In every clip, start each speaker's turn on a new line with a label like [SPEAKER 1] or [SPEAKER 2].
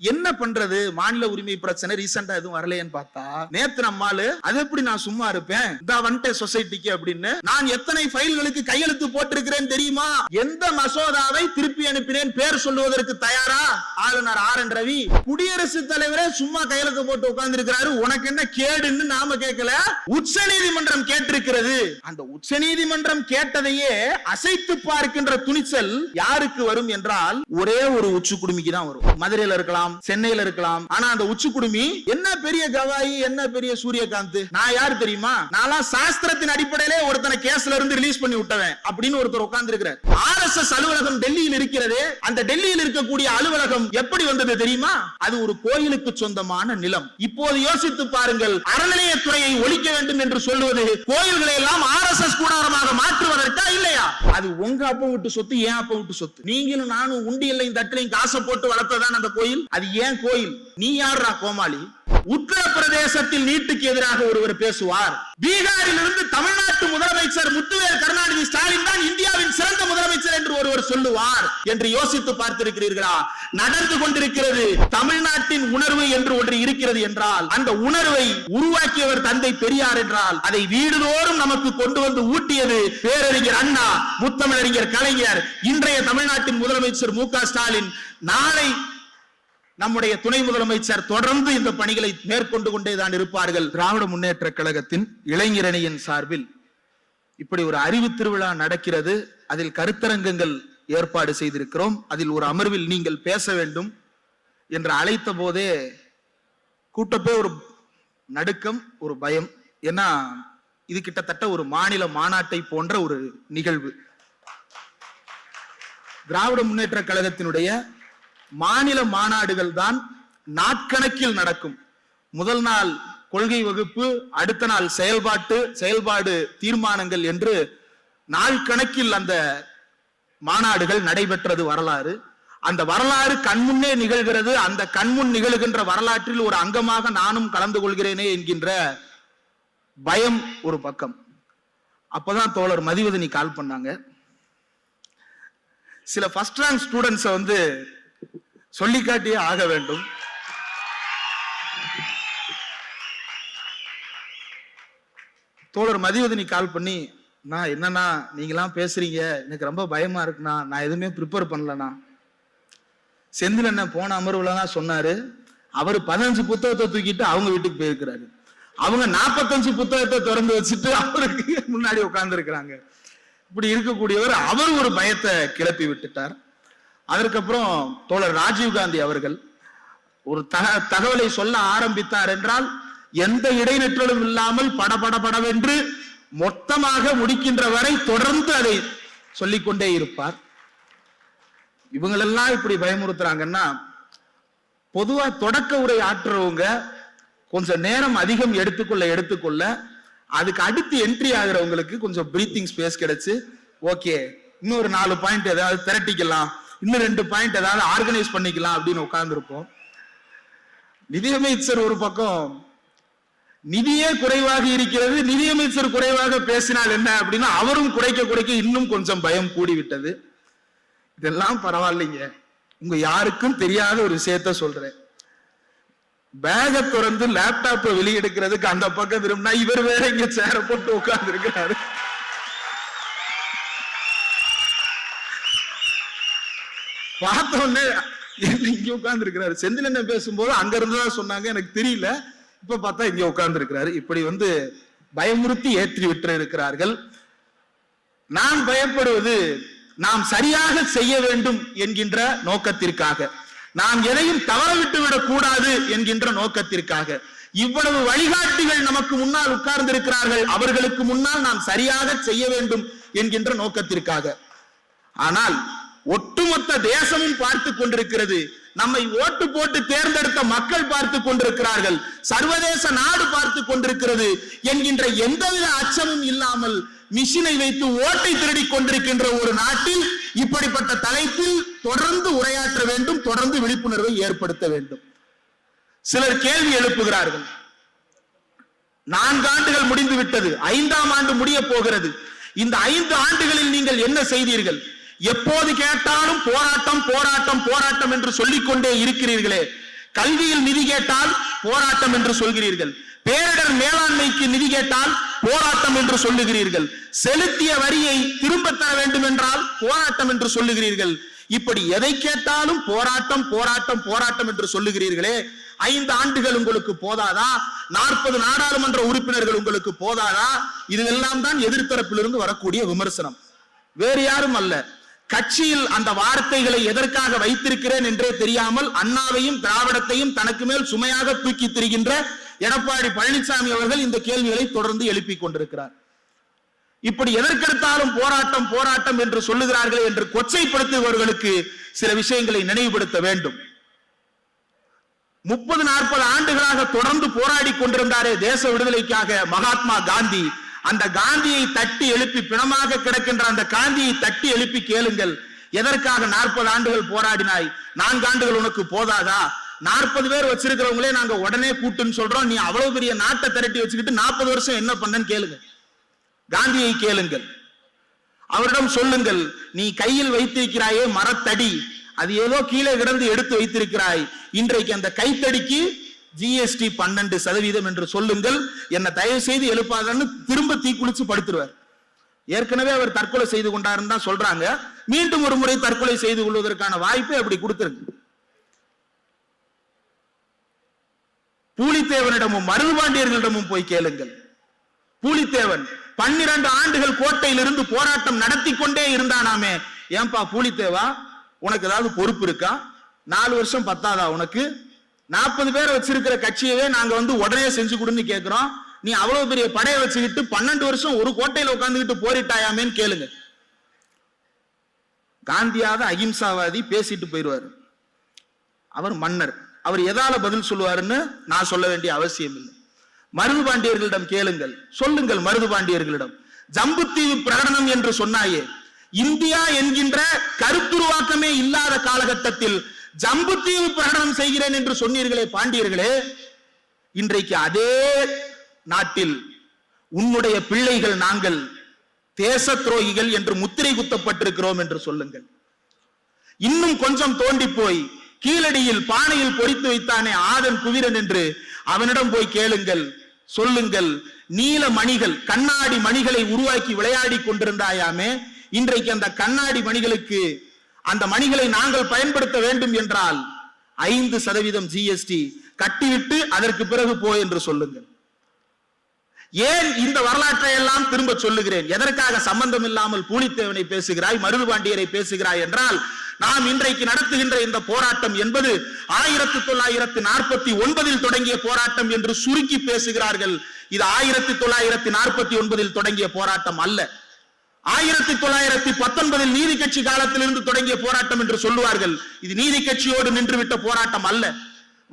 [SPEAKER 1] என்ன பண்றது? மாநில உரிமை பிரச்சனை ரீசெண்டா எதுவும் வரலையேன்னு பார்த்தா நேத்து நம்மாலு அது எப்படி நான் சும்மா இருப்பேன்? இந்த வந்துட்டேன் சொசைட்டிக்கு அப்படின்னு. நான் எத்தனை ஃபைல்களுக்கு கையெழுத்து போட்டிருக்கிறேன் தெரியுமா? எந்த மசோதாவை திருப்பி அனுப்பினேன் பேர் சொல்லுவதற்கு தயாரா? ஆளுநர் ஆர் என் ரவி குடியரசுத் தலைவரே சும்மா கையெழுத்து போட்டு உட்கார்ந்து இருக்கிறாரு உனக்கு என்ன கேடுன்னு நாம கேட்கல? உச்ச நீதிமன்றம் கேட்டிருக்கிறது. அந்த உச்ச நீதிமன்றம் கேட்டதையே அசைத்து பார்க்கின்ற துணிச்சல் யாருக்கு வரும் என்றால் ஒரே ஒரு உச்சு குடுமிக்கு தான் வரும். மதுரையில இருக்கலாம் இருக்கலாம் சென்னையில இருக்கலாம். ஆனா அந்த உச்சு குடுமி என்ன பெரிய கவாயி என்ன பெரிய சூரியகாந்த்? நான் யார் தெரியுமா? நான் சாஸ்திரத்தின் அடிப்படையிலே ஒருத்தனை கேஸ்ல இருந்து ரிலீஸ் பண்ணி விட்டவன் அப்படின்னு ஒருத்தர் உட்கார்ந்து இருக்கிறார் ஆர் எஸ் எஸ் அலுவலகம் டெல்லியில் இருக்கிறது அந்த டெல்லியில் இருக்கக்கூடிய அலுவலகம் எப்படி வந்தது தெரியுமா? அது ஒரு கோயிலுக்கு சொந்தமான நிலம். இப்போது யோசித்து பாருங்கள் அறநிலையத்துறையை ஒழிக்க வேண்டும் என்று சொல்லுவது கோயில்களை எல்லாம் ஆர் எஸ் எஸ் கூடாரமாக மாற்றுவதற்கு இல்லையா? அது உங்க அப்பா விட்டு சொத்து ஏன் அப்பா விட்டு சொத்து. நீங்களும் நானும் உண்டியல்லையும் தட்டிலையும் காசை போட்டு வளர்த்ததான் அந்த கோயில்? அது ஏன் கோயில்? நீ யாருடா கோமாளி? உத்தரப்பிரதேசத்தில் நீட்டுக்கு எதிராக ஒருவர் பேசுவார். பீகாரில் இருந்து தமிழ்நாட்டு முதலமைச்சர் முத்துவேல் கருணாநிதி ஸ்டாலின் தான் இந்தியாவின் சிறந்த முதலமைச்சர் என்று ஒருவர் சொல்லுவார் என்று யோசித்து பார்த்திருக்கிறீர்களா? நடந்து கொண்டிருக்கிறது தமிழ்நாட்டின் உணர்வு என்று ஒன்று இருக்கிறது என்றால் அந்த உணர்வை உருவாக்கியவர் தந்தை பெரியார் என்றால் அதை வீடுதோறும் நமக்கு கொண்டு வந்து ஊட்டியது பேரறிஞர் அண்ணா முத்தமிழறிஞர் கலைஞர் இன்றைய தமிழ்நாட்டின் முதலமைச்சர் மு ஸ்டாலின். நாளை நம்முடைய துணை முதலமைச்சர் தொடர்ந்து இந்த பணிகளை மேற்கொண்டு கொண்டேதான் இருப்பார்கள். திராவிட முன்னேற்ற கழகத்தின் இளைஞரணியின் சார்பில் இப்படி ஒரு அறிவு திருவிழா நடக்கிறது. அதில் கருத்தரங்கங்கள் ஏற்பாடு செய்திருக்கிறோம். அதில் ஒரு அமர்வில் நீங்கள் பேச வேண்டும் என்று அழைத்த போதே கூட்டப்பே ஒரு நடுக்கம் ஒரு பயம். ஏன்னா இது கிட்டத்தட்ட ஒரு மாநில மாநாட்டை போன்ற ஒரு நிகழ்வு. திராவிட முன்னேற்ற கழகத்தினுடைய மாநில மாநாடுகள் தான் நாட்கணக்கில் நடக்கும். முதல் நாள் கொள்கை வகுப்பு அடுத்த நாள் செயல்பாட்டு செயல்பாடு தீர்மானங்கள் என்று நாள் கணக்கில் அந்த மாநாடுகள் நடைபெற்றது வரலாறு. அந்த வரலாறு கண்முன்னே நிகழ்கிறது. அந்த கண்முன் நிகழ்கின்ற வரலாற்றில் ஒரு அங்கமாக நானும் கலந்து கொள்கிறேனே என்கின்ற பயம் ஒரு பக்கம். அப்பதான் தோழர் மதிவதனி கால் பண்ணாங்க. சில ஃபர்ஸ்ட் ரேங்க் ஸ்டூடெண்ட்ஸை வந்து சொல்லிக்காட்டியே ஆக வேண்டும். தோழர் மதிவதனி கால் பண்ணி நான் என்னண்ணா நீங்களாம் பேசுறீங்க. எனக்கு ரொம்ப பயமா இருக்குண்ணா. நான் எதுவுமே ப்ரிப்பேர் பண்ணலண்ணா. செந்தில் அண்ணன் போன அமர்வுல தான் சொன்னாரு அவர் பதினஞ்சு புத்தகத்தை தூக்கிட்டு அவங்க வீட்டுக்கு போயிருக்கிறாரு. அவங்க நாற்பத்தஞ்சு புத்தகத்தை திறந்து வச்சுட்டு அவருக்கு முன்னாடி உட்கார்ந்து இருக்கிறாங்க இப்படி இருக்கக்கூடியவர் அவர் ஒரு பயத்தை கிளப்பி விட்டுட்டார். அதற்கப்புறம் தோழர் ராஜீவ்காந்தி அவர்கள் ஒரு தக தகவலை சொல்ல ஆரம்பித்தார் என்றால் எந்த இடைநிற்றலும் இல்லாமல் படபட படவென்று மொத்தமாக முடிக்கின்ற வரை தொடர்ந்து அதை சொல்லிக்கொண்டே இருப்பார். இவங்களெல்லாம் இப்படி பயமுறுத்துறாங்கன்னா பொதுவா தொடக்க உரை ஆற்றுறவங்க கொஞ்சம் நேரம் அதிகம் எடுத்துக்கொள்ள எடுத்துக்கொள்ள அதுக்கு அடுத்து என்ட்ரி ஆகுறவங்களுக்கு கொஞ்சம் பிரீத்திங் ஸ்பேஸ் கிடைச்சு ஓகே இன்னொரு நாலு பாயிண்ட் ஏதாவது திரட்டிக்கலாம். இன்னும் ரெண்டு பாயிண்ட் ஏதாவது ஆர்கனைஸ் பண்ணிக்கலாம் அப்படின்னு உட்கார்ந்துருப்போம். நிதியமைச்சர் ஒரு பக்கம் நிதியே குறைவாக இருக்கிறது நிதியமைச்சர் குறைவாக பேசினால் என்ன அப்படின்னா அவரும் குறைக்க குறைக்க இன்னும் கொஞ்சம் பயம் கூடிவிட்டது. இதெல்லாம் பரவாயில்லைங்க. உங்க யாருக்கும் தெரியாத ஒரு விஷயத்த சொல்றேன். பேக திறந்து லேப்டாப்பை வெளியெடுக்கிறதுக்கு அந்த பக்கம் திரும்பினா இவர் வேற இங்க சேர போட்டு உட்கார்ந்து இருக்கிறாரு பார்த்த உடனே இங்க உட்கார்ந்து இருக்கிறாரு செந்தில் என்ன பேசும்போது அங்க இருந்துதான் சொன்னாங்க. எனக்கு தெரியல. இப்ப பார்த்தா இங்க உட்கார்ந்து இருக்கிறாரு இப்படி வந்து பயமுறுத்தி ஏற்றி விட்டு இருக்கிறார்கள். நான் பயப்படுவது நாம் சரியாக செய்ய வேண்டும் என்கின்ற நோக்கத்திற்காக. நாம் எதையும் தவற விட்டு விடக் கூடாது என்கின்ற நோக்கத்திற்காக. இவ்வளவு வழிகாட்டிகள் நமக்கு முன்னால் உட்கார்ந்திருக்கிறார்கள். அவர்களுக்கு முன்னால் நாம் சரியாக செய்ய வேண்டும் என்கின்ற நோக்கத்திற்காக. ஆனால் ஒட்டுமொத்த தேசமும் பார்த்து கொண்டிருக்கிறது. நம்மை ஓட்டு போட்டு தேர்ந்தெடுத்த மக்கள் பார்த்து கொண்டிருக்கிறார்கள். சர்வதேச நாடு பார்த்து கொண்டிருக்கிறது. என்கின்ற எந்தவித அச்சமும் இல்லாமல் மிஷினை வைத்து ஓட்டை திருடி கொண்டிருக்கின்ற ஒரு நாட்டில் இப்படிப்பட்ட தலைப்பில் தொடர்ந்து உரையாற்ற வேண்டும் தொடர்ந்து விழிப்புணர்வை ஏற்படுத்த வேண்டும். சிலர் கேள்வி எழுப்புகிறார்கள். நான்கு ஆண்டுகள் முடிந்து விட்டது. ஐந்தாம் ஆண்டு முடிய போகிறது. இந்த ஐந்து ஆண்டுகளில் நீங்கள் என்ன செய்தீர்கள்? எப்போது கேட்டாலும் போராட்டம் போராட்டம் போராட்டம் என்று சொல்லிக்கொண்டே இருக்கிறீர்களே. கல்வியில் நிதி கேட்டால் போராட்டம் என்று சொல்கிறீர்கள். பேரிடர் மேலாண்மைக்கு நிதி கேட்டால் போராட்டம் என்று சொல்லுகிறீர்கள். செலுத்திய வரியை திரும்ப தர வேண்டும் என்றால் போராட்டம் என்று சொல்லுகிறீர்கள். இப்படி எதை கேட்டாலும் போராட்டம் போராட்டம் போராட்டம் என்று சொல்லுகிறீர்களே. ஐந்து ஆண்டுகள் உங்களுக்கு போதாதா? நாற்பது நாடாளுமன்ற உறுப்பினர்கள் உங்களுக்கு போதாதா? இதெல்லாம் தான் எதிர்த்தரப்பிலிருந்து வரக்கூடிய விமர்சனம். வேறு யாரும் அல்ல. கட்சியில் அந்த வார்த்தைகளை எதற்காக வைத்திருக்கிறேன் என்றே தெரியாமல் அண்ணாவையும் திராவிடத்தையும் தனக்கு மேல் சுமையாக தூக்கி திரிகின்ற எடப்பாடி பழனிசாமி அவர்கள் இந்த கேள்விகளை தொடர்ந்து எழுப்பிக் கொண்டிருக்கிறார். இப்படி எதற்கெடுத்தாலும் போராட்டம் போராட்டம் என்று சொல்லுகிறார்கள் என்று கொச்சைப்படுத்துபவர்களுக்கு சில விஷயங்களை நினைவுபடுத்த வேண்டும். முப்பது நாற்பது ஆண்டுகளாக தொடர்ந்து போராடி கொண்டிருந்தாரே தேச விடுதலைக்காக மகாத்மா காந்தி. அந்த காந்தியை தட்டி எழுப்பி பிணமாக கிடக்கின்ற அந்த காந்தியை தட்டி எழுப்பி கேளுங்கள். எதற்காக நாற்பது ஆண்டுகள் போராடினாய்? நான்கு ஆண்டுகள் உனக்கு போதாதா? நாற்பது பேர் வச்சிருக்கிறவங்களே நாங்க உடனே கூட்டுன்னு சொல்றோம். நீ அவ்வளவு பெரிய நாட்டை திரட்டி வச்சுக்கிட்டு நாற்பது வருஷம் என்ன பண்ணன்னு கேளுங்க. காந்தியை கேளுங்கள். அவரிடம் சொல்லுங்கள் நீ கையில் வைத்திருக்கிறாயே மரத்தடி. அது ஏதோ கீழே கிடந்து எடுத்து வைத்திருக்கிறாய். இன்றைக்கு அந்த கைத்தடிக்கு ஜிஎஸ்டி பன்னெண்டு சதவீதம் என்று சொல்லுங்கள். என்னை தயவு செய்து எழுப்பாதன்னு திரும்ப தீக்குளிச்சு படுத்துருவார். ஏற்கனவே அவர் தற்கொலை செய்து கொண்டாருன்னு தான் சொல்றாங்க. மீண்டும் ஒரு முறை தற்கொலை செய்து கொள்வதற்கான வாய்ப்பை அப்படி கொடுத்திருக்கு. பூலித்தேவனிடமும் மருதுபாண்டியர்களிடமும் போய் கேளுங்கள். பூலித்தேவன் பன்னிரண்டு ஆண்டுகள் கோட்டையிலிருந்து போராட்டம் நடத்தி கொண்டே இருந்தானாமே. ஏன்பா பூலித்தேவா? உனக்கு ஏதாவது பொறுப்பு இருக்கா? நாலு வருஷம் பத்தாதா உனக்கு? நாற்பது பேர் வச்சிருக்கிற கட்சியவே நாங்க வந்து உடனே செஞ்சு கொடுன்னு கேட்கிறோம் நீ அவ்வளவு பெரிய படையை வச்சுக்கிட்டு பன்னெண்டு வருஷம் ஒரு கோட்டையில உட்கார்ந்துகிட்டு போரிட்டாயாமேன்னு கேளுங்க. காந்தியாத அகிம்சாவாதி பேசிட்டு போயிடுவாரு. அவர் மன்னர். அவர் எதால பதில் சொல்லுவாருன்னு நான் சொல்ல வேண்டிய அவசியம் இல்லை. மருது பாண்டியர்களிடம் கேளுங்கள். சொல்லுங்கள் மருது பாண்டியர்களிடம். ஜம்புத்தீவு பிரகடனம் என்று சொன்னாயே இந்தியா என்கின்ற கருத்துருவாக்கமே இல்லாத காலகட்டத்தில் ஜம்புத்தீவு பிரகடனம் செய்கிறேன் என்று சொன்னீர்களே பாண்டியர்களே இன்றைக்கு அதே நாட்டில் உன்னுடைய பிள்ளைகள் நாங்கள் தேச துரோகிகள் என்று முத்திரை குத்தப்பட்டிருக்கிறோம் என்று சொல்லுங்கள். இன்னும் கொஞ்சம் தோண்டி போய் கீழடியில் பானையில் பொறித்து வைத்தானே ஆதன் குவிரன் என்று அவனிடம் போய் கேளுங்கள் சொல்லுங்கள் நீல மணிகள் கண்ணாடி மணிகளை உருவாக்கி விளையாடி கொண்டிருந்தாயாமே இன்றைக்கு அந்த கண்ணாடி மணிகளுக்கு அந்த மணிகளை நாங்கள் பயன்படுத்த வேண்டும் என்றால் ஐந்து சதவீதம் ஜிஎஸ்டி கட்டிவிட்டு அதற்கு பிறகு போ என்று சொல்லுங்கள். ஏன் இந்த வரலாற்றை எல்லாம் திரும்ப சொல்லுகிறேன்? எதற்காக சம்பந்தம் இல்லாமல் பூலித்தேவனை பேசுகிறாய் மருதுபாண்டியரை பேசுகிறாய் என்றால் நாம் இன்றைக்கு நடத்துகின்ற இந்த போராட்டம் என்பது ஆயிரத்தி தொள்ளாயிரத்தி நாற்பத்தி ஒன்பதில் தொடங்கிய போராட்டம் என்று சுருக்கி பேசுகிறார்கள். இது ஆயிரத்தி தொள்ளாயிரத்தி நாற்பத்தி ஒன்பதில் தொடங்கிய போராட்டம் அல்ல. ஆயிரத்தி தொள்ளாயிரத்தி பத்தொன்பதில் நீதி கட்சி காலத்திலிருந்து தொடங்கிய போராட்டம் என்று சொல்லுவார்கள். இது நீதி கட்சியோடு நின்றுவிட்ட போராட்டம் அல்ல.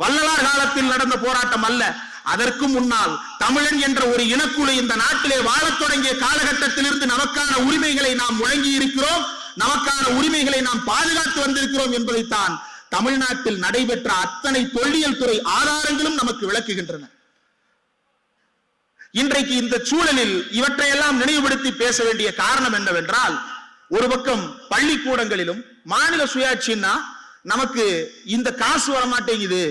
[SPEAKER 1] வள்ளலார் காலத்தில் நடந்த போராட்டம் அல்ல. அதற்கு முன்னால் தமிழன் என்ற ஒரு இனக்குழு இந்த நாட்டிலே வாழத் தொடங்கிய காலகட்டத்திலிருந்து நமக்கான உரிமைகளை நாம் முழங்கி இருக்கிறோம் நமக்கான உரிமைகளை நாம் பாதுகாத்து வந்திருக்கிறோம் என்பதைத்தான் தமிழ்நாட்டில் நடைபெற்ற அத்தனை தொல்லியல் துறை ஆதாரங்களும் நமக்கு விளக்குகின்றன. இன்றைக்கு இந்த சூழலில் இவற்றையெல்லாம் நினைவுபடுத்தி பேச வேண்டிய காரணம் என்னவென்றால் ஒரு பக்கம் பள்ளிக்கூடங்களிலும் மாநில சுயாட்சின்னா நமக்கு இந்த காசு வரமாட்டேங்குது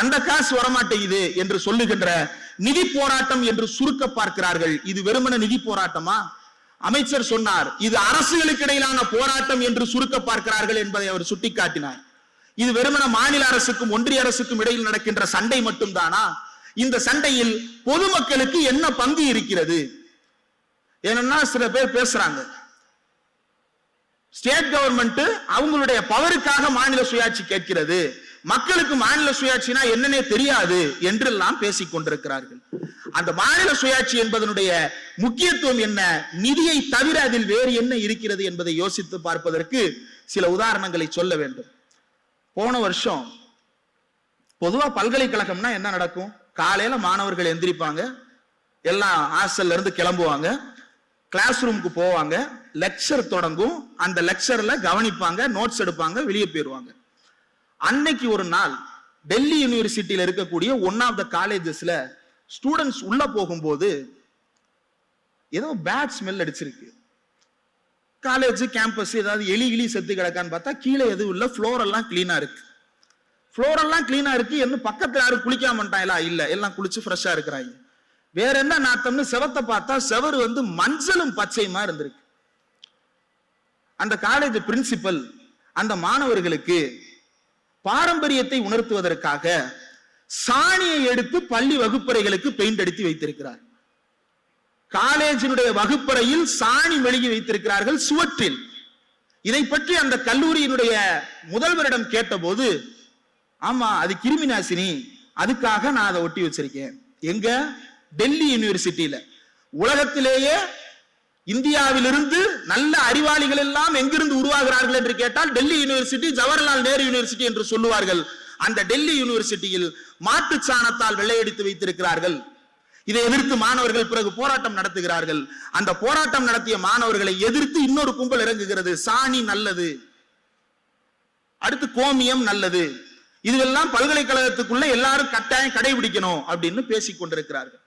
[SPEAKER 1] அந்த காசு வரமாட்டேங்குது என்று சொல்லுகின்ற நிதி போராட்டம் என்று சுருக்க பார்க்கிறார்கள். இது வெறுமன நிதி போராட்டமா? அமைச்சர் சொன்னார் இது அரசுகளுக்கு இடையிலான போராட்டம் என்று சுருக்க பார்க்கிறார்கள் என்பதை அவர் சுட்டிக்காட்டினார். இது வெறுமன மாநில அரசுக்கும் ஒன்றிய அரசுக்கும் இடையில் நடக்கின்ற சண்டை மட்டும்தானா? இந்த சண்டையில் பொதுமக்களுக்கு என்ன பங்கு இருக்கிறது? ஏன்னா சில பேர் பேசுறாங்க. ஸ்டேட் கவர்மெண்ட் அவங்களுடைய பவருக்காக மாநில சுயாட்சி கேட்கிறது. மக்களுக்கு மாநில சுயாட்சினா என்னன்னே தெரியாது என்றெல்லாம் பேசிக் கொண்டிருக்கிறார்கள். அந்த மாநில சுயாட்சி என்பதனுடைய முக்கியத்துவம் என்ன? நிதியை தவிர அதில் வேறு என்ன இருக்கிறது என்பதை யோசித்து பார்ப்பதற்கு சில உதாரணங்களை சொல்ல வேண்டும். போன வருஷம் பொதுவா பல்கலைக்கழகம்னா என்ன நடக்கும்? காலையில மாணவர்கள் எந்திரிப்பாங்க. எல்லாம் ஹாஸ்டல்ல இருந்து கிளம்புவாங்க. கிளாஸ் ரூமுக்கு போவாங்க. லெக்சர் தொடங்கும். அந்த லெக்சர்ல கவனிப்பாங்க நோட்ஸ் எடுப்பாங்க வெளியே போயிடுவாங்க. அன்னைக்கு ஒரு நாள் டெல்லி யூனிவர்சிட்டியில இருக்கக்கூடிய ஒன் ஆஃப் த காலேஜஸ்ல ஸ்டூடெண்ட்ஸ் உள்ள போகும்போது ஏதோ பேட் ஸ்மெல் அடிச்சிருக்கு. காலேஜ் கேம்பஸ் ஏதாவது எலி கிளி செத்து கிடக்கான்னு பார்த்தா கீழே எதுவும் இல்லை ஃப்ளோர் எல்லாம் கிளீனா இருக்கு. ஃப்ளோரெல்லாம் கிளீனாக இருக்கு. இன்னும் பக்கத்துல யாரும் குளிக்காம பண்ணிட்டாங்களா இல்லை. எல்லாம் குளிச்சு ஃப்ரெஷ்ஷா இருக்கிறாங்க. வேற என்ன நாத்தம்னு செவத்தை பார்த்தா செவரு வந்து மஞ்சளும் பச்சையுமா இருந்திருக்கு. அந்த காலேஜ் பிரின்சிபல் அந்த மாணவர்களுக்கு பாரம்பரியத்தை உணர்த்துவதற்காக சாணியை எடுத்து பள்ளி வகுப்பறைகளுக்கு பெயிண்ட் அடித்து வைத்திருக்கிறார். காலேஜினுடைய வகுப்பறையில் சாணி மெழுகி வைத்திருக்கிறார்கள் சுவற்றில். இதை பற்றி அந்த கல்லூரியினுடைய முதல்வரிடம் கேட்டபோது ஆமா அது கிருமி நாசினி அதுக்காக நான் அதை ஒட்டி வச்சிருக்கேன். எங்க? டெல்லி யூனிவர்சிட்டியில. உலகத்திலேயே இந்தியாவிலிருந்து நல்ல அறிவாளிகள் எல்லாம் எங்கிருந்து உருவாகிறார்கள் என்று கேட்டால் டெல்லி யூனிவர்சிட்டி ஜவஹர்லால் நேரு யூனிவர்சிட்டி என்று சொல்லுவார்கள். அந்த டெல்லி யூனிவர்சிட்டியில் மாட்டு சாணத்தால் வெள்ளையடித்து வைத்திருக்கிறார்கள். இதை எதிர்த்து மாணவர்கள் பிறகு போராட்டம் நடத்துகிறார்கள். அந்த போராட்டம் நடத்திய மாணவர்களை எதிர்த்து இன்னொரு கும்பல் இறங்குகிறது. சாணி நல்லது. அடுத்து கோமியம் நல்லது. இதுவெல்லாம் பல்கலைக்கழகத்துக்குள்ள எல்லாரும் கட்டாயம் கடைபிடிக்கணும் அப்படின்னு பேசிக் கொண்டிருக்கிறார்கள்.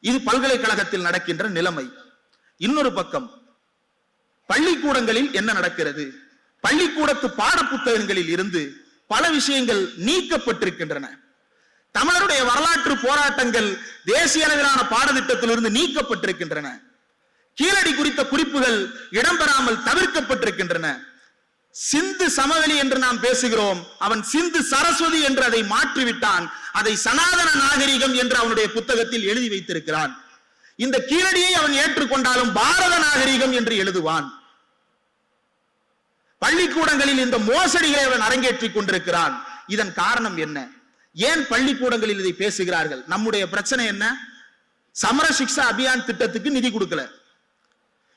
[SPEAKER 1] இது பல்கலைக்கழகத்தில் நடக்கின்ற நிலைமை. இன்னொரு பக்கம் பள்ளிக்கூடங்களில் என்ன நடக்கிறது? பள்ளிக்கூடத்து பாட புத்தகங்களில் இருந்து பல விஷயங்கள் நீக்கப்பட்டிருக்கின்றன. தமிழருடைய வரலாற்று போராட்டங்கள் தேசிய அளவிலான பாடத்திட்டத்திலிருந்து நீக்கப்பட்டிருக்கின்றன. கீழடி குறித்த குறிப்புகள் இடம்பெறாமல் தவிர்க்கப்பட்டிருக்கின்றன. சிந்து சமவெளி என்று நாம் பேசுகிறோம். அவன் சிந்து சரஸ்வதி என்று அதை மாற்றிவிட்டான். அதை சனாதன நாகரிகம் என்று அவனுடைய புத்தகத்தில் எழுதி வைத்திருக்கிறான். இந்த கீழடியை அவன் ஏற்றுக்கொண்டாலும் பாரத நாகரிகம் என்று எழுதுவான். பள்ளிக்கூடங்களில் இந்த மோசடிகளை அவன் அரங்கேற்றிக் கொண்டிருக்கிறான். இதன் காரணம் என்ன? ஏன் பள்ளிக்கூடங்களில் இதை பேசுகிறார்கள்? நம்முடைய பிரச்சனை என்ன? சமரசிக்ஷா அபியான் திட்டத்துக்கு நிதி கொடுக்கல.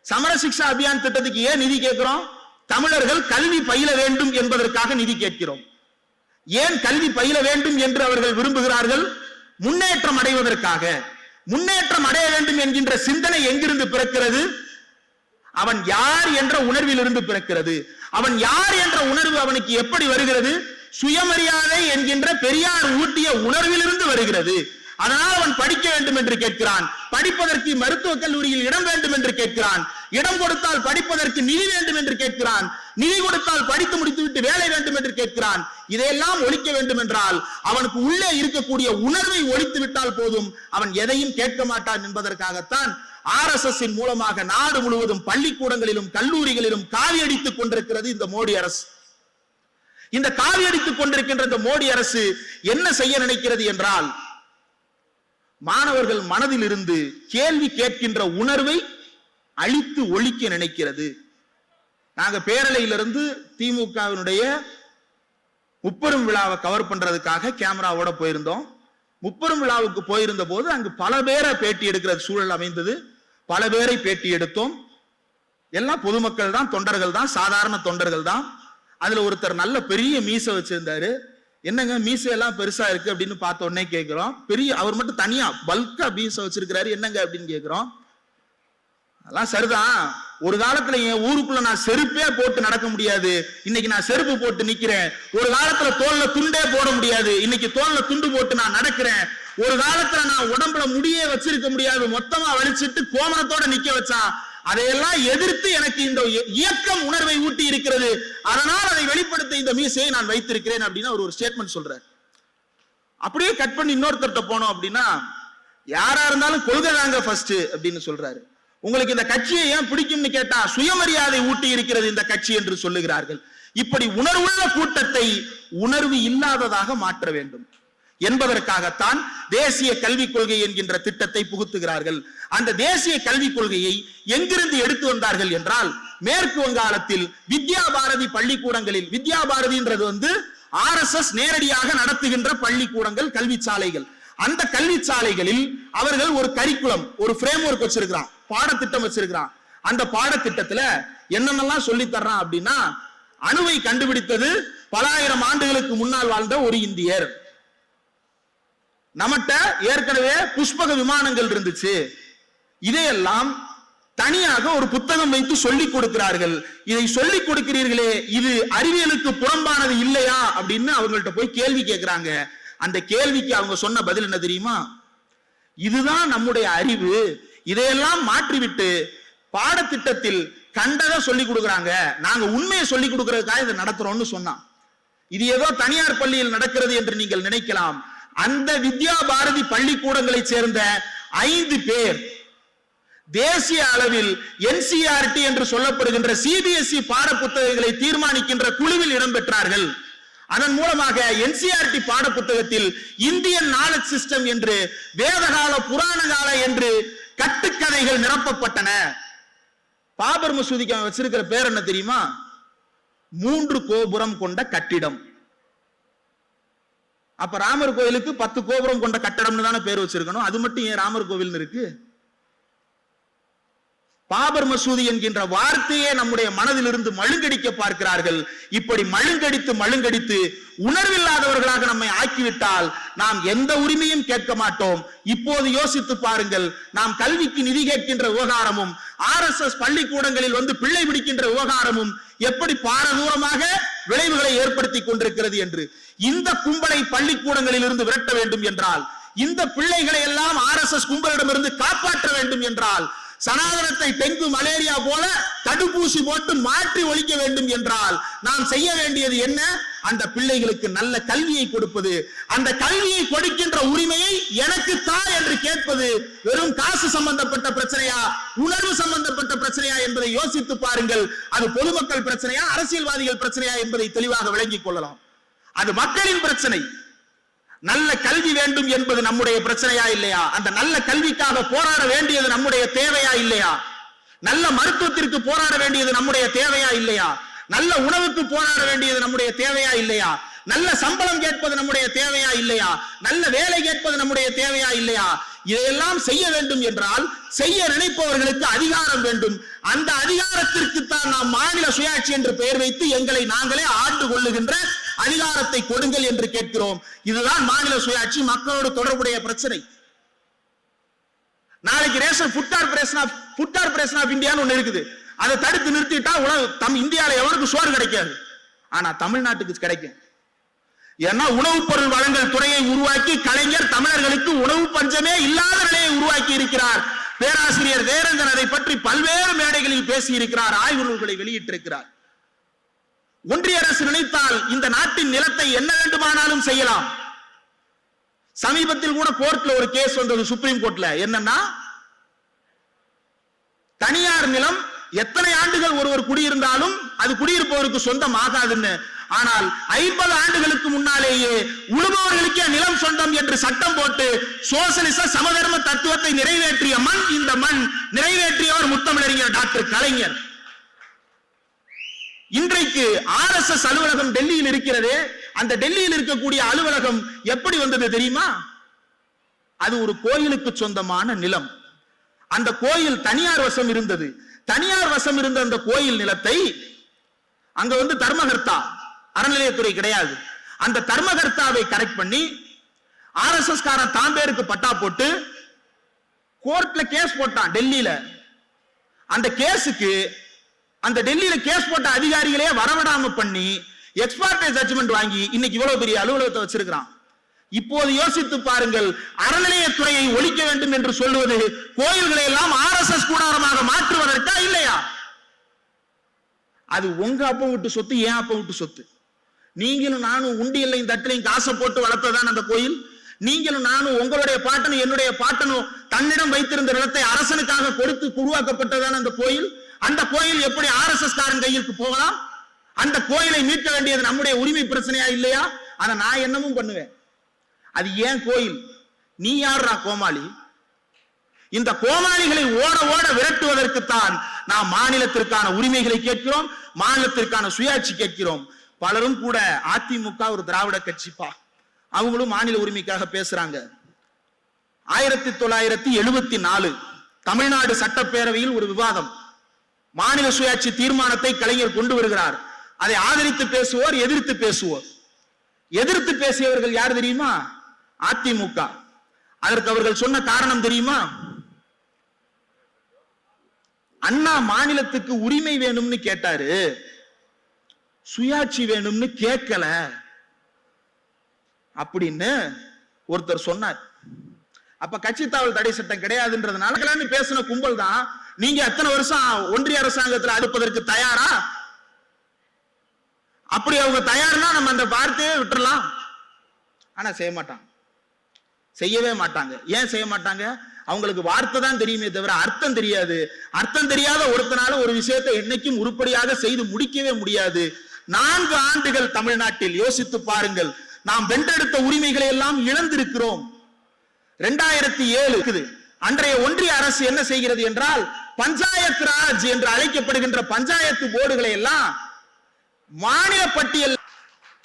[SPEAKER 1] சமரசிக்ஷா அபியான் திட்டத்துக்கு ஏன் நிதி கேட்கிறோம்? தமிழர்கள் கல்வி பயில வேண்டும் என்பதற்காக நிதி கேட்கிறோம். ஏன் கல்வி பயில வேண்டும் என்று அவர்கள் விரும்புகிறார்கள்? முன்னேற்றம் அடைவதற்காக. முன்னேற்றம் அடைய வேண்டும் என்கின்ற சிந்தனை எங்கிருந்து பிறக்கிறது? அவன் யார் என்ற உணர்வில் இருந்து பிறக்கிறது. அவன் யார் என்ற உணர்வு அவனுக்கு எப்படி வருகிறது? சுயமரியாதை என்கின்ற பெரியார் ஊட்டிய உணர்விலிருந்து வருகிறது. அதனால் அவன் படிக்க வேண்டும் என்று கேட்கிறான். படிப்பதற்கு மருத்துவக் கல்லூரியில் இடம் வேண்டும் என்று கேட்கிறான். இடம் கொடுத்தால் படிப்பதற்கு நிதி வேண்டும் என்று கேட்கிறான். நிதி கொடுத்தால் படித்து முடித்துவிட்டு வேலை வேண்டும் என்று கேட்கிறான். இதையெல்லாம் ஒழிக்க வேண்டும் என்றால் அவனுக்கு உள்ளே இருக்கக்கூடிய உணர்வை ஒழித்து விட்டால் போதும். அவன் எதையும் கேட்க மாட்டான் என்பதற்காகத்தான் ஆர் எஸ் எஸ் மூலமாக நாடு முழுவதும் பள்ளிக்கூடங்களிலும் கல்லூரிகளிலும் காவி அடித்துக் கொண்டிருக்கிறது இந்த மோடி அரசு. இந்த காவி அடித்துக் கொண்டிருக்கின்ற இந்த மோடி அரசு என்ன செய்ய நினைக்கிறது என்றால் மாணவர்கள் மனதில் இருந்து கேள்வி கேட்கின்ற உணர்வை அழித்து ஒழிக்க நினைக்கிறது. நாங்க பேரலையிலிருந்து திமுகவினுடைய முப்பெரும் விழாவை கவர் பண்றதுக்காக கேமராவோட போயிருந்தோம். முப்பெரும் விழாவுக்கு போயிருந்த போது அங்கு பல பேரை பேட்டி எடுக்கிற சூழல் அமைந்தது. பல பேரை பேட்டி எடுத்தோம். எல்லாம் பொதுமக்கள் தான் தொண்டர்கள் தான் சாதாரண தொண்டர்கள் தான். அதுல ஒருத்தர் நல்ல பெரிய மீசை வச்சிருந்தாரு. என்னங்க மீசை எல்லாம் பெருசா இருக்கு அப்படின்னு பார்த்த உடனே கேட்கிறோம் பெரிய அவர் மட்டும் தனியா பல்கா மீசை வச்சிருக்கிறாரு. என்னங்க அப்படின்னு கேட்கிறோம் அதெல்லாம் சரிதான். ஒரு காலத்துல என் ஊருக்குள்ள நான் செருப்பே போட்டு நடக்க முடியாது. இன்னைக்கு நான் செருப்பு போட்டு நிக்கிறேன். ஒரு காலத்துல தோல்ல துண்டே போட முடியாது. இன்னைக்கு தோல்ல துண்டு போட்டு நான் நடக்கிறேன். ஒரு காலத்துல நான் உடம்புல முடியே வச்சிருக்க முடியாது. மொத்தமா வலிச்சிட்டு கோமணத்தோட நிக்க வச்சான். அதையெல்லாம் எதிர்த்து எனக்கு இந்த இயக்கம் உணர்வை ஊட்டி இருக்கிறது. அதனால் அதை வெளிப்படுத்த இந்த மீசையை நான் வைத்திருக்கிறேன் அப்படின்னு அவர் ஒரு ஸ்டேட்மெண்ட் சொல்றாரு. அப்படியே கட் பண்ணி இன்னொருத்தர்ட்ட போனோம் அப்படின்னா யாரா இருந்தாலும் கொள்கை தாங்க ஃபர்ஸ்ட் அப்படின்னு சொல்றாரு. உங்களுக்கு இந்த கட்சியை ஏன் பிடிக்கும்னு கேட்டா சுயமரியாதை ஊட்டி இருக்கிறது இந்த கட்சி என்று சொல்லுகிறார்கள். இப்படி உணர்வுள்ள கூட்டத்தை உணர்வு இல்லாததாக மாற்ற வேண்டும். என்பதற்காகத்தான் தேசிய கல்விக் கொள்கை என்கின்ற திட்டத்தை புகுத்துகிறார்கள். அந்த தேசிய கல்விக் கொள்கையை எங்கிருந்து எடுத்து வந்தார்கள் என்றால் மேற்கு வங்காளத்தில் வித்யா பாரதி பள்ளிக்கூடங்களில் வித்யா பாரதின்றது வந்து ஆர்எஸ்எஸ் நேரடியாக நடத்துகின்ற பள்ளிக்கூடங்கள் கல்வி சாலைகள். அந்த கல்வி சாலைகளில் அவர்கள் ஒரு கரிக்குலம் ஒரு ஃப்ரேம் ஒர்க் வச்சிருக்கிறான் பாடத்திட்டம் வச்சிருக்கிறான். அந்த பாடத்திட்டத்துல என்னென்னலாம் சொல்லி தர்றான் அப்படின்னா அணுவை கண்டுபிடித்தது பல ஆயிரம் ஆண்டுகளுக்கு முன்னால் வாழ்ந்த ஒரு இந்தியர். நம்மகிட்ட ஏற்கனவே புஷ்பக விமானங்கள் இருந்துச்சு. இதையெல்லாம் தனியாக ஒரு புத்தகம் வைத்து சொல்லிக் கொடுக்கிறார்கள். இதை சொல்லிக் கொடுக்கிறீர்களே இது அறிவியலுக்கு புறம்பானது இல்லையா அப்படின்னு அவங்கள்ட்ட போய் கேள்வி கேட்கிறாங்க அந்த கேள்விக்கு அவங்க சொன்ன பதில் என்ன தெரியுமா? இதுதான் நம்முடைய அறிவு. இதையெல்லாம் மாற்றிவிட்டு பாடத்திட்டத்தில் கண்டதை சொல்லி கொடுக்குறாங்க. நாங்க உண்மையை சொல்லி கொடுக்கறதுக்காக இதை நடத்துறோம்னு சொன்னான். இது ஏதோ தனியார் பள்ளியில் நடக்கிறது என்று நீங்கள் நினைக்கலாம். அந்த வித்யா பாரதி பள்ளிக்கூடங்களைச் சேர்ந்த ஐந்து பேர் தேசிய அளவில் என்சிஆர்டி என்று சொல்லப்படுகின்ற சிபிஎஸ்இ பாட புத்தகங்களை தீர்மானிக்கின்ற குழுவில் இடம்பெற்றார்கள். அதன் மூலமாக என்சிஆர்டி பாட புத்தகத்தில் இந்தியன் நாலேஜ் சிஸ்டம் என்று வேதகால புராண கால என்று கட்டுக்கதைகள் நிரப்பப்பட்டன. பாபர் மசூதிக்கு அவன் வச்சிருக்கிற பேர் என்ன தெரியுமா? மூன்று கோபுரம் கொண்ட கட்டிடம். அப்ப ராமர் கோயிலுக்கு பத்து கோபுரம் கொண்ட கட்டடம்னு தானே பேர் வச்சிருக்கணும். அது மட்டும் ஏன் ராமர் கோவில்னு இருக்கு? பாபர் மசூதி என்கின்ற வார்த்தையே நம்முடைய மனதிலிருந்து மழுங்கடிக்க பார்க்கிறார்கள். இப்படி மழுங்கடித்து மழுங்கடித்து உணர்வில்லாதவர்களாக நம்மை ஆக்கிவிட்டால் நாம் எந்த உரிமையும் கேட்க மாட்டோம். இப்போது யோசித்து பாருங்கள் நாம் கல்விக்கு நிதி கேட்கின்ற விவகாரமும் ஆர் எஸ் எஸ் பள்ளிக்கூடங்களில் வந்து பிள்ளை பிடிக்கின்ற விவகாரமும் எப்படி பாரதூரமாக விளைவுகளை ஏற்படுத்தி கொண்டிருக்கிறது என்று இந்த கும்பலை பள்ளிக்கூடங்களில் இருந்து விரட்ட வேண்டும் என்றால் இந்த பிள்ளைகளை எல்லாம் ஆர் எஸ் எஸ் கும்பலிடமிருந்து காப்பாற்ற வேண்டும் என்றால் சனாதனத்தை டெங்கு மலேரியா போல தடுப்பூசி போட்டு மாற்றி ஒழிக்க வேண்டும் என்றால் நாம் செய்ய வேண்டியது என்ன? அந்த பிள்ளைகளுக்கு நல்ல கல்வியை கொடுப்பது. அந்த கல்வியை கொடுக்கின்ற உரிமையை எனக்கு தா என்று கேட்பது வெறும் காசு சம்பந்தப்பட்ட பிரச்சனையா? உணர்வு சம்பந்தப்பட்ட பிரச்சனையா என்பதை யோசித்து பாருங்கள். அது பொதுமக்கள் பிரச்சனையா அரசியல்வாதிகள் பிரச்சனையா என்பதை தெளிவாக விளங்கிக் கொள்ளலாம். அது மக்களின் பிரச்சனை. நல்ல கல்வி வேண்டும் என்பது நம்முடைய பிரச்சனையா இல்லையா? அந்த நல்ல கல்விக்காக போராட வேண்டியது நம்முடைய தேவையா இல்லையா? நல்ல மருத்துவத்திற்கு போராட வேண்டியது நம்முடைய தேவையா இல்லையா? நல்ல உணவுக்கு போராட வேண்டியது நம்முடைய தேவையா இல்லையா? நல்ல சம்பளம் கேட்பது நம்முடைய தேவையா இல்லையா? நல்ல வேலை கேட்பது நம்முடைய தேவையா இல்லையா? இதையெல்லாம் செய்ய வேண்டும் என்றால் செய்ய நினைப்பவர்களுக்கு அதிகாரம் வேண்டும். அந்த அதிகாரத்திற்கு தான் நாம் மாநில சுயாட்சி என்று பெயர் வைத்து எங்களை நாங்களே ஆண்டு கொள்ளுகின்ற அதிகாரத்தை கொடுங்கள் என்று கேட்கிறோம். இதுதான் மாநில சுயாட்சி மக்களோடு தொடர்புடைய பிரச்சனை. நாளைக்கு ration food corporation of food corporation of இந்தியான்னு ஒண்ணு இருக்குது. அதை தடுத்து நிறுத்திட்டா உலக தம் இந்தியால எவருக்கு சோறு கிடைக்காது. ஆனா தமிழ்நாட்டுக்கு கிடைக்கும். ஏன்னா உணவுப் பொருள் வழங்கல் துறையை உருவாக்கி கலைஞர் தமிழர்களுக்கு உணவு பஞ்சமே இல்லாத நிலையை உருவாக்கி இருக்கிறார். பேராசிரியர் வேரங்கன் அதை பற்றி பல்வேறு மேடைகளில் பேசியிருக்கிறார் ஆய்வு நூல்களை வெளியிட்டிருக்கிறார். ஒன்றிய அரசு நினைத்தால் இந்த நாட்டின் நிலத்தை என்ன வேண்டுமானாலும் செய்யலாம். சமீபத்தில் கூட கோர்ட்ல ஒரு கேஸ் வந்தது சுப்ரீம் கோர்ட்ல. என்னன்னா தனியார் நிலம் எத்தனை ஆண்டுகள் ஒருவர் குடியிருந்தாலும் அது குடியிருப்பவருக்கு சொந்தம் ஆகாதுன்னு ஆனால் ஐம்பது ஆண்டுகளுக்கு முன்னாலேயே உழுபவர்களுக்கே நிலம் சொந்தம் என்று சட்டம் போட்டு சோசலிச சமதர்ம தத்துவத்தை நிறைவேற்றிய மண் இந்த மண் நிறைவேற்றியவர் முத்தமிழறிஞர் டாக்டர் கலைஞர். இன்றைக்கு ஆர் எஸ் எஸ் அலுவலகம் டெல்லியில் இருக்கிறது. அந்த டெல்லியில் இருக்கக்கூடிய அலுவலகம் எப்படி வந்தது தெரியுமா? அது ஒரு கோயிலுக்கு சொந்தமான நிலம். அந்த கோயில் தனியார் வசம் இருந்தது. தனியார் வசம் இருந்த அந்த கோயில் நிலத்தை அங்க வந்து தர்மகர்த்தா அறநிலையத்துறை கிடையாது. அந்த தர்மகர்த்தாவை கரெக்ட் பண்ணி ஆர் எஸ் எஸ் காரன் தான் பேருக்கு பட்டா போட்டு கோர்ட்ல கேஸ் போட்டான் டெல்லியில. அந்த கேஸுக்கு அந்த டெல்லியில கேஸ் போட்ட அதிகாரிகளே வரவிடாம பண்ணி எக்ஸ்பார்டே ஜட்ஜ்மெண்ட் வாங்கி இன்னைக்கு இவ்வளவு பெரிய அலுவலகத்தை வச்சிருக்கிறான். இப்போது யோசித்து பாருங்கள் அறநிலையத்துறையை ஒழிக்க வேண்டும் என்று சொல்லுவது கோயில்களை எல்லாம் ஆர் எஸ் எஸ் கூடாரமாக மாற்றுவதற்கா இல்லையா? அது உங்க அப்பா விட்டு சொத்து ஏன் அப்பா விட்டு சொத்து. நீங்களும் நானும் உண்டியல்லையும் தட்டிலையும் காசை போட்டு வளர்த்ததான் அந்த கோயில்? நீங்களும் நானும் உங்களுடைய பாட்டனும் என்னுடைய பாட்டனும் தன்னிடம் வைத்திருந்த நிலத்தை அரசனுக்காக கொடுத்து உருவாக்கப்பட்டதான அந்த கோயில்? அந்த கோயில் எப்படி ஆர் எஸ் எஸ் காரன் கையிற்கு போகலாம்? அந்த கோயிலை மீட்க வேண்டியது நம்முடைய உரிமை பிரச்சனையா இல்லையா? அதை நான் என்னமும் பண்ணுவேன். அது ஏன் கோயில்? நீ யாருடா கோமாளி? இந்த கோமாளிகளை ஓட ஓட விரட்டுவதற்குத்தான் நாம் மாநிலத்திற்கான உரிமைகளை கேட்கிறோம் மாநிலத்திற்கான சுயாட்சி கேட்கிறோம். பலரும் கூட அதிமுக ஒரு திராவிட கட்சிப்பா? அவங்களும் மாநில உரிமைக்காக பேசுறாங்க. ஆயிரத்தி தொள்ளாயிரத்தி எழுபத்தி நாலு தமிழ்நாடு சட்டப்பேரவையில் ஒரு விவாதம். மாநில சுயாட்சி தீர்மானத்தை கலைஞர் கொண்டு வருகிறார். அதை ஆதரித்து பேசுவோர் எதிர்த்து பேசுவோர். எதிர்த்து பேசியவர்கள் யார் தெரியுமா? அதிமுக. அதற்கு அவர்கள் சொன்ன காரணம் தெரியுமா? அண்ணா மாநிலத்துக்கு உரிமை வேணும்னு கேட்டாரு. சுயாட்சி வேணும்னு கேட்கல. அப்படின்னு ஒருத்தர் சொன்னார். அப்ப கட்சி தாவல் தடை சட்டம் கிடையாதுன்றதுனால பேசின கும்பல் தான் நீங்க எத்தனை வருஷம் ஒன்றிய அரசாங்கத்தில் அடுப்பதற்கு தயாரா? அப்படி அவங்க தயார்னா நம்ம அந்த வார்த்தையே விட்டுறலாம். ஆனா செய்ய மாட்டாங்க. செய்யவே மாட்டாங்க. ஏன் செய்ய மாட்டாங்க? அவங்களுக்கு வார்த்தை தான் தெரியுமே தவிர அர்த்தம் தெரியாது. அர்த்தம் தெரியாத ஒருத்தனால ஒரு விஷயத்தை என்னைக்கும் உருப்படியாக செய்து முடிக்கவே முடியாது. நான்கு ஆண்டுகள் தமிழ்நாட்டில் யோசித்து பாருங்கள். நாம் வென்றெடுத்த உரிமைகளை எல்லாம் இழந்திருக்கிறோம். ரெண்டாயிரத்தி ஏழு இருக்குது அன்றைய ஒன்றிய அரசு என்ன செய்கிறது என்றால் பஞ்சாயத்து ராஜ் என்று அழைக்கப்படுகின்ற பஞ்சாயத்து போர்டுகளை எல்லாம் மாநில பட்டியல்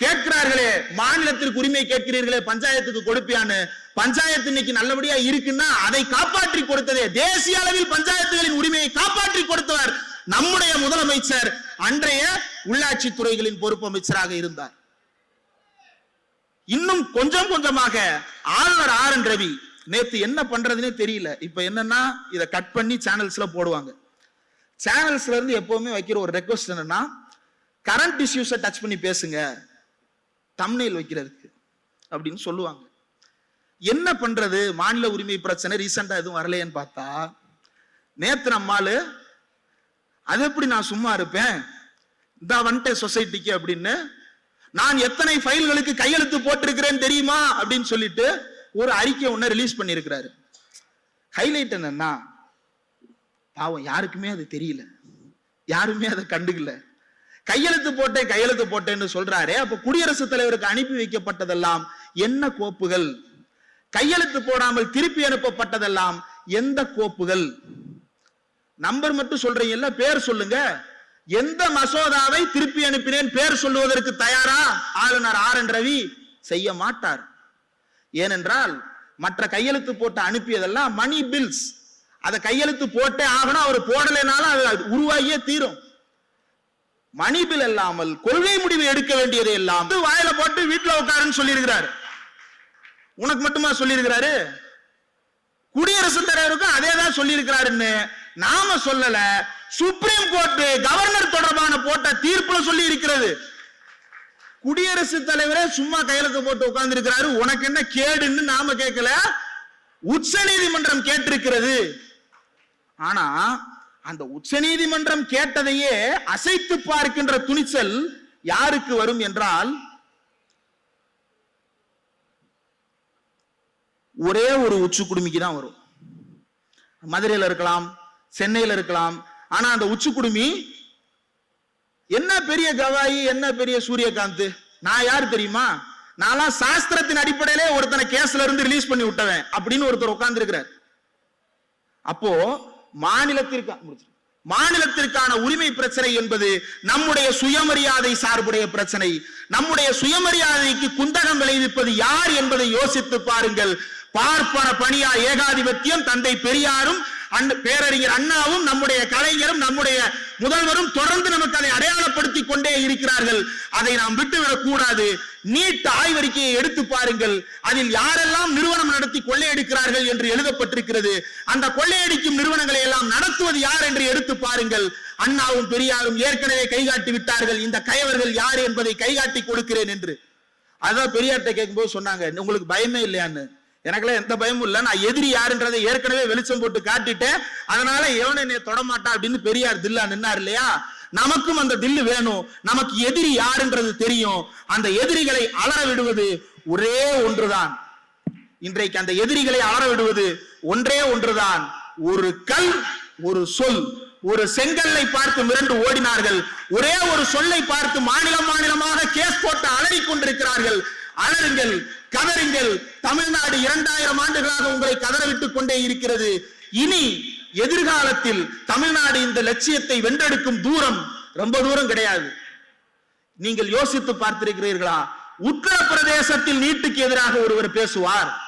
[SPEAKER 1] கேட்கிறார்களே மாநிலத்திற்கு உரிமை கேட்கிறீர்களே பஞ்சாயத்துக்கு கொடுப்பியான்னு. பஞ்சாயத்து இன்னைக்கு நல்லபடியா இருக்குன்னா அதை காப்பாற்றி கொடுத்ததே. தேசிய அளவில் பஞ்சாயத்துகளின் உரிமையை காப்பாற்றி கொடுத்தவர் நம்முடைய முதலமைச்சர் அன்றைய உள்ளாட்சி துறைகளின் பொறுப்பு அமைச்சராக இருந்தார். இன்னும் கொஞ்சம் கொஞ்சமாக ஆளுநர் ஆர் என் ரவி நேத்து என்ன பண்றதுனே தெரியல. இப்ப என்னன்னா இதை கட் பண்ணி சேனல்ஸ்ல போடுவாங்க. சேனல்ஸ்ல இருந்து எப்பவுமே வைக்கிற ஒரு ரெக்வஸ்ட் என்னன்னா கரண்ட் இஷ்யூஸை டச் பண்ணி பேசுங்க. தம்னையில் வைக்கிறதுக்கு அப்படின்னு சொல்லுவாங்க. என்ன பண்றது? மாநில உரிமை பிரச்சனை ரீசெண்டா எதுவும் வரலையேன்னு பார்த்தா நேத்து நம்மால் அது எப்படி நான் சும்மா இருப்பேன்? இந்த வந்துட்டு சொசைட்டிக்கு அப்படின்னு நான் எத்தனை ஃபைல்களுக்கு கையெழுத்து போட்டிருக்கிறேன்னு தெரியுமா? அப்படின்னு சொல்லிட்டு ஒரு அறிக்கை ஒண்ணு ரிலீஸ் பண்ணியிருக்கிறாரு. ஹைலைட் என்னன்னா பாவம் யாருக்குமே அது தெரியல. யாருமே அதை கண்டுக்கல. கையெழுத்து போட்டேன் கையெழுத்து போட்டேன்னு சொல்றாரே அப்ப குடியரசுத் தலைவருக்கு அனுப்பி வைக்கப்பட்டதெல்லாம் என்ன கோப்புகள்? கையெழுத்து போடாமல் திருப்பி அனுப்பப்பட்டதெல்லாம் எந்த கோப்புகள்? நம்பர் மட்டும் சொல்றீங்கல்ல பேர் சொல்லுங்க. எந்த மசோதாவை திருப்பி அனுப்பினேன் பேர் சொல்லுவதற்கு தயாரா? ஆளுநர் ஆர் என் ரவி செய்ய மாட்டார். ஏனென்றால் மற்ற கையெழுத்து போட்டு அனுப்பியதெல்லாம் மணி பில்ஸ் அதை கையெழுத்து போட்டே ஆகணும் அவர் போடலைனாலும் அது உருவாகியே தீரும். மணி பில் இல்லாமல் கொள்கை முடிவு எடுக்க வேண்டியது எல்லாம் வாயில போட்டு வீட்டுல உட்காருன்னு சொல்லியிருக்கிறார். உனக்கு மட்டுமா சொல்லியிருக்கிறாரு? குடியரசுத் தலைவருக்கும் அதே தான் சொல்லியிருக்கிறாருன்னு நாம சொல்லல சுப்ரீம் கோர்ட் கவர்னர் தொடர்பான போட்ட தீர்ப்புல சொல்லி இருக்கிறது குடியரசுத் தலைவரே சும்மா கையெழுத்து போட்டு உட்கார்ந்து இருக்கிறாரு உனக்கு என்ன கேடுன்னு நாம கேட்கல. உச்ச நீதிமன்றம் கேட்டிருக்கிறது. ஆனா அந்த உச்ச நீதிமன்றம் கேட்டதையே அசைத்து பார்க்கின்ற துணிச்சல் யாருக்கு வரும் என்றால் ஒரே ஒரு உச்சு குடுமிக்கு தான் வரும். மதுரையில இருக்கலாம் சென்னையில இருக்கலாம். ஆனா அந்த உச்சு குடுமி என்ன பெரிய கவாயி என்ன பெரிய சூரியகாந்த்? நான் யார் தெரியுமா? நான்லாம் சாஸ்திரத்தின் அடிப்படையிலே ஒருத்தனை கேஸ்ல இருந்து ரிலீஸ் பண்ணி விட்டவன் அப்படின்னு ஒருத்தர் உட்கார்ந்து இருக்கிறார் அப்போ மாநிலத்திற்கு மாநிலத்திற்கான உரிமை பிரச்சனை என்பது நம்முடைய சுயமரியாதை சார்புடைய பிரச்சனை. நம்முடைய சுயமரியாதைக்கு குந்தகம் விளைவிப்பது யார் என்பதை யோசித்து பாருங்கள். பார்ப்பன பணியா ஏகாதிபத்தியம் தந்தை பெரியாரும் பேரறிஞர் அண்ணாவும் நம்முடைய கலைஞரும் நம்முடைய முதல்வரும் தொடர்ந்து நமக்கு அதை அடையாளப்படுத்தி கொண்டே இருக்கிறார்கள். அதை நாம் விட்டுவிடக் கூடாது. நீட் ஆய்வறிக்கையை எடுத்து பாருங்கள். அதில் யாரெல்லாம் நிறுவனம் நடத்தி கொள்ளையடிக்கிறார்கள் என்று எழுதப்பட்டிருக்கிறது. அந்த கொள்ளையடிக்கும் நிறுவனங்களை எல்லாம் நடத்துவது யார் என்று எடுத்து பாருங்கள். அண்ணாவும் பெரியாரும் ஏற்கனவே கைகாட்டி விட்டார்கள். இந்த கயவர்கள் யார் என்பதை கைகாட்டி கொடுக்கிறேன் என்று. அதான் பெரியார்கிட்ட கேட்கும்போது சொன்னாங்க உங்களுக்கு பயமே இல்லையான்னு? எனக்குலாம் எந்த பயமும் இல்ல. நான் எதிரி யாருன்றதை ஏற்கனவே வெளிச்சம் போட்டு காட்டிட்டேன். அதனால எவனை என்னை தொடமாட்டான் அப்படின்னு பெரியார் தில்லா நின்னார் இல்லையா? நமக்கும் அந்த தில்லு வேணும். நமக்கு எதிரி யாருன்றது தெரியும். அந்த எதிரிகளை அலற விடுவது ஒரே ஒன்றுதான். இன்றைக்கு அந்த எதிரிகளை அலற விடுவது ஒன்றே ஒன்றுதான். ஒரு கல் ஒரு சொல். ஒரு செங்கல்லை பார்த்து மிரண்டு ஓடினார்கள். ஒரே ஒரு சொல்லை பார்த்து மாநிலம் மாநிலமாக கேஸ் போட்டு அலறிக் கொண்டிருக்கிறார்கள் அலறுங்கள். கதறுங்கள். தமிழ்நாடு இரண்டாயிரம் ஆண்டுகளாக உங்களை கதறவிட்டுக் கொண்டே இருக்கிறது. இனி எதிர்காலத்தில் தமிழ்நாடு இந்த லட்சியத்தை வென்றெடுக்கும் தூரம் ரொம்ப தூரம் கிடையாது. நீங்கள் யோசித்து பார்த்திருக்கிறீர்களா? உத்தரப்பிரதேசத்தில் நீட்டுக்கு எதிராக ஒருவர் பேசுவார்.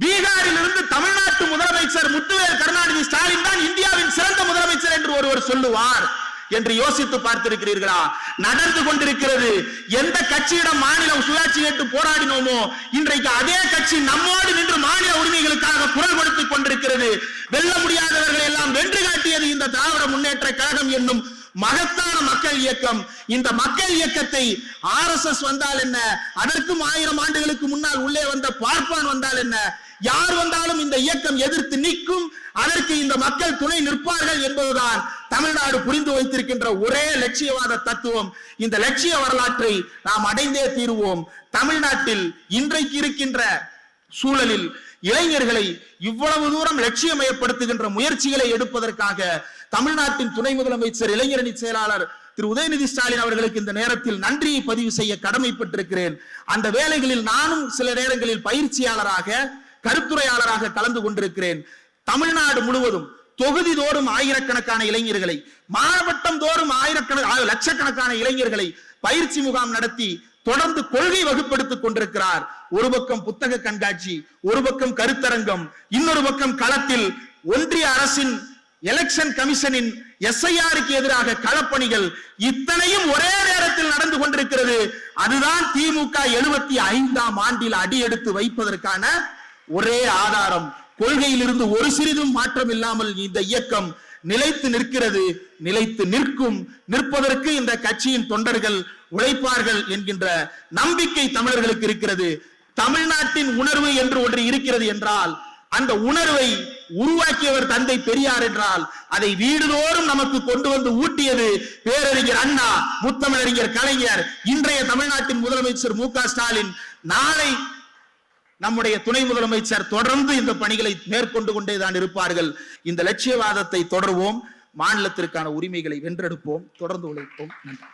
[SPEAKER 1] பீகாரில் இருந்து தமிழ்நாட்டு முதலமைச்சர் முத்துவேல் கருணாநிதி ஸ்டாலின் தான் இந்தியாவின் சிறந்த முதலமைச்சர் என்று ஒருவர் சொல்லுவார். என்று யோசித்து பார்த்திருக்கிறீர்களா? நடந்து கொண்டிருக்கிறது. எந்த கட்சியிடம் மாநிலம் சுயாட்சி கேட்டு போராடினோமோ இன்றைக்கு அதே கட்சி நம்மோடு நின்று மாநில உரிமைகளுக்காக குரல் கொடுத்துக் கொண்டிருக்கிறது. வெல்ல முடியாதவர்களை எல்லாம் வென்று காட்டியது இந்த திராவிட முன்னேற்ற கழகம் என்னும் மகத்தான மக்கள் இயக்கம். இந்த மக்கள் இயக்கத்தை ஆர் எஸ் எஸ் வந்தால் என்ன? அதற்கும் ஆயிரம் ஆண்டுகளுக்கு முன்னால் உள்ளே வந்த பார்ப்பான் வந்தால் என்ன? யார் வந்தாலும் இந்த இயக்கம் எதிர்த்து நிற்கும். அதற்கு இந்த மக்கள் துணை நிற்பார்கள் என்பதுதான் தமிழ்நாடு புரிந்து வைத்திருக்கின்ற ஒரே லட்சியவாத தத்துவம். இந்த லட்சிய வரலாற்றை நாம் அடைந்தே தீருவோம். தமிழ்நாட்டில் இன்றைக்கு இருக்கின்ற சூழலில் இளைஞர்களை இவ்வளவு தூரம் லட்சியமயப்படுத்துகின்ற முயற்சிகளை எடுப்பதற்காக தமிழ்நாட்டின் துணை முதலமைச்சர் இளைஞரணி செயலாளர் திரு உதயநிதி ஸ்டாலின் அவர்களுக்கு இந்த நேரத்தில் நன்றியை பதிவு செய்ய கடமைப்பட்டிருக்கிறேன். அந்த வேலைகளில் நானும் சில நேரங்களில் பயிற்சியாளராக கருத்துரையாளராக கலந்து கொண்டிருக்கிறேன். தமிழ்நாடு முழுவதும் தொகுதி தோறும் ஆயிரக்கணக்கான இளைஞர்களை மாவட்டம் தோறும் ஆயிரக்கணக்கான லட்சக்கணக்கான இளைஞர்களை பயிற்சி முகாம் நடத்தி தொடர்ந்து கொள்கை வகுப்படுத்திக் கொண்டிருக்கிறார். ஒரு பக்கம் புத்தக கண்காட்சி ஒரு பக்கம் கருத்தரங்கம் இன்னொரு பக்கம் களத்தில் ஒன்றிய அரசின் எலெக்ஷன் கமிஷனின் எஸ்ஐஆருக்கு எதிராக களப்பணிகள் இத்தனையும் ஒரே நேரத்தில் நடந்து கொண்டிருக்கிறது. அதுதான் திமுக எழுபத்தி ஐந்தாம் ஆண்டில் அடியெடுத்து வைப்பதற்கான ஒரே ஆதாரம். கொள்கையிலிருந்து ஒரு சிறிதும் மாற்றம் இல்லாமல் இந்த இயக்கம் நிலைத்து நிற்கிறது. நிலைத்து நிற்கும். நிற்பதற்கு இந்த கட்சியின் தொண்டர்கள் உழைப்பார்கள் என்கின்ற நம்பிக்கை தமிழர்களுக்கு இருக்கிறது. தமிழ்நாட்டின் உணர்வு என்று ஒன்று இருக்கிறது என்றால் அந்த உணர்வை உருவாக்கியவர் தந்தை பெரியார் என்றால் அதை வீடுதோறும் நமக்கு கொண்டு வந்து ஊட்டியது பேரறிஞர் அண்ணா முத்தமிழறிஞர் கலைஞர் இன்றைய தமிழ்நாட்டின் முதலமைச்சர் மு ஸ்டாலின். நாளை நம்முடைய துணை முதலமைச்சர் தொடர்ந்து இந்த பணிகளை மேற்கொண்டு கொண்டேதான் இருப்பார்கள். இந்த லட்சியவாதத்தை தொடர்வோம். மாநிலத்திற்கான உரிமைகளை வென்றெடுப்போம். தொடர்ந்து உழைப்போம். நன்றி.